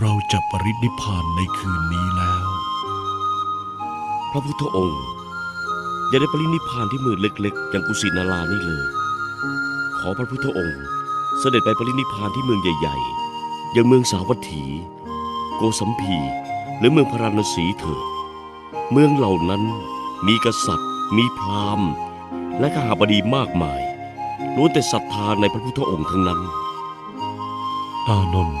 เราจะปรินิพพานในคืนนี้แล้ว พระพุทธองค์อย่าได้ปรินิพพานที่เมืองเล็กๆอย่างกุสินารานี่เลย ขอพระพุทธองค์ เสด็จไปปรินิพพานที่เมืองใหญ่ๆ อย่างเมืองสาวัตถี โกสัมพีหรือเมืองพาราณสีเถิดเมืองเหล่านั้นมีกษัตริย์ มีพราหมณ์ และข้าบดีมากมายล้วนแต่ศรัทธาในพระพุทธองค์ทั้งนั้น อานนท์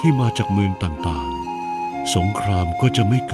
ที่มาจากเมืองต่างๆ สงครามก็จะไม่เกิด